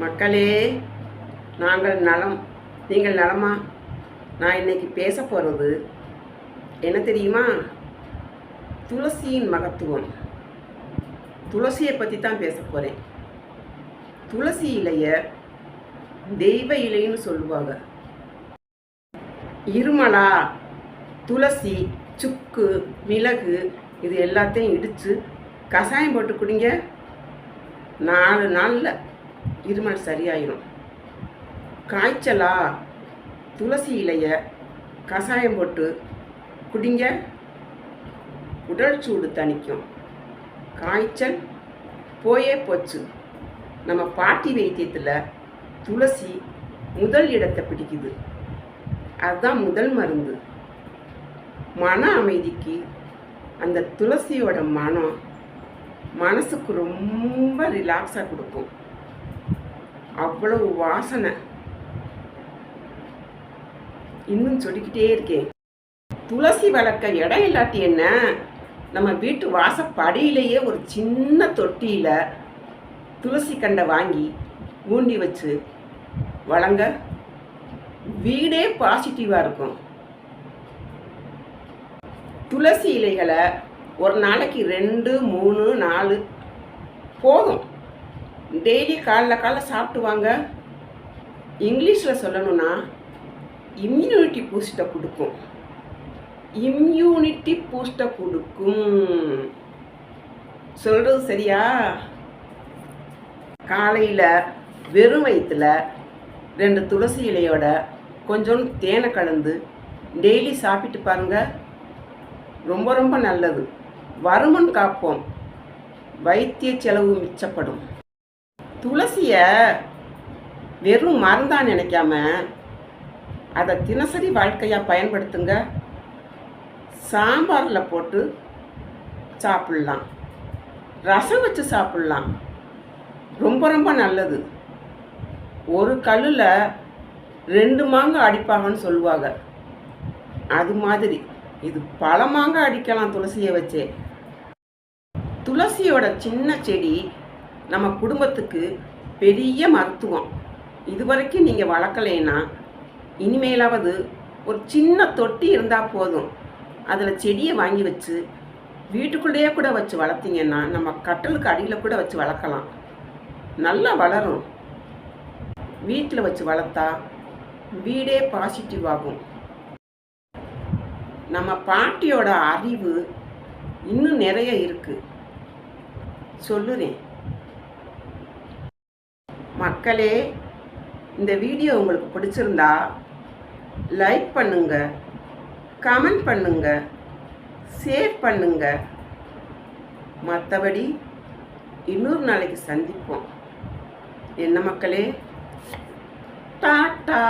மக்களே நாங்கள் நலம் நீங்கள் நலமா? நான் இன்னைக்கு பேச போகிறது என்ன தெரியுமா? துளசியின் மகத்துவம். துளசியை பற்றி தான் பேச போகிறேன் துளசி இலைய தெய்வ இலைன்னு சொல்லுவாங்க. இருமலா துளசி சுக்கு மிளகு இது எல்லாத்தையும் இடித்து கஷாயம் போட்டு குடிங்க. நாலு நாளில் இருமல் சரியாயிடும் காய்ச்சலா? துளசி இலைய கஷாயம் போட்டு குடிங்க. உடல் சூடு தணிக்கும். காய்ச்சல் போயே போச்சு. நம்ம பாட்டி வைத்தியத்தில் துளசி முதல் இடத்தை பிடிக்குது. அதுதான் முதல் மருந்து. மன அமைதிக்கு அந்த துளசியோட மனம் மனசுக்கு ரொம்ப ரிலாக்ஸாக கொடுக்கும். அவ்வளவு வாசனை. இன்னும் சொல்லிக்கிட்டே இருக்கேன். துளசி வளர்க்க இடம் இல்லாட்டி என்ன? நம்ம வீட்டு வாசப்படியிலேயே ஒரு சின்ன தொட்டியில் துளசி கண்டை வாங்கி ஊண்டி வச்சு வளங்க. வீடே பாசிட்டிவாக இருக்கும். துளசி இலைகளை ஒரு நாளைக்கு ரெண்டு மூணு நாலு போதும். டெய்லி காலைல காலைல சாப்பிட்டு வாங்க இங்கிலீஷில் சொல்லணும்னா இம்யூனிட்டி பூஸ்ட்டை கொடுக்கும். இம்யூனிட்டி பூஸ்ட்டை கொடுக்கும். சொல்கிறது சரியா? காலையில் வெறும் வயிற்றுல ரெண்டு துளசி இலையோட கொஞ்சோண்டு தேனை கலந்து டெய்லி சாப்பிட்டு பாருங்கள் ரொம்ப ரொம்ப நல்லது. வருமன் காப்போம். வைத்திய செலவு மிச்சப்படும். துளசியை வெறும் மருந்தா நினைக்காம அதை தினசரி வாழ்க்கையாக பயன்படுத்துங்க. சாம்பாரில் போட்டு சாப்பிட்லாம். ரசம் வச்சு சாப்பிட்லாம். ரொம்ப ரொம்ப நல்லது. ஒரு கல்லில் ரெண்டு மாங்காய் அடிப்பாங்கன்னு சொல்லுவாங்க. அது மாதிரி. இது பல மாங்காய் அடிக்கலாம் துளசியை வச்சே. துளசியோட சின்ன செடி நம்ம குடும்பத்துக்கு பெரிய மருத்துவம். இதுவரைக்கும் நீங்கள் வளர்க்கலைன்னா இனிமேலாவது ஒரு சின்ன தொட்டி இருந்தால் போதும். அதில் செடியை வாங்கி வச்சு வீட்டுக்குள்ளேயே கூட வச்சு வளர்த்தீங்கன்னா நம்ம கட்டலுக்கு அடியில் கூட வச்சு வளர்க்கலாம். நல்லா வளரும். வீட்டில் வச்சு வளர்த்தா வீடே பாசிட்டிவ் ஆகும். நம்ம பாட்டியோட அறிவு இன்னும் நிறைய இருக்குது சொல்லுறேன். மக்களே இந்த வீடியோ உங்களுக்கு பிடிச்சிருந்தா லைக் பண்ணுங்க கமெண்ட் பண்ணுங்க ஷேர் பண்ணுங்க. மற்றபடி இன்னொரு நாளைக்கு சந்திப்போம். என்ன மக்களே? டாட்டா!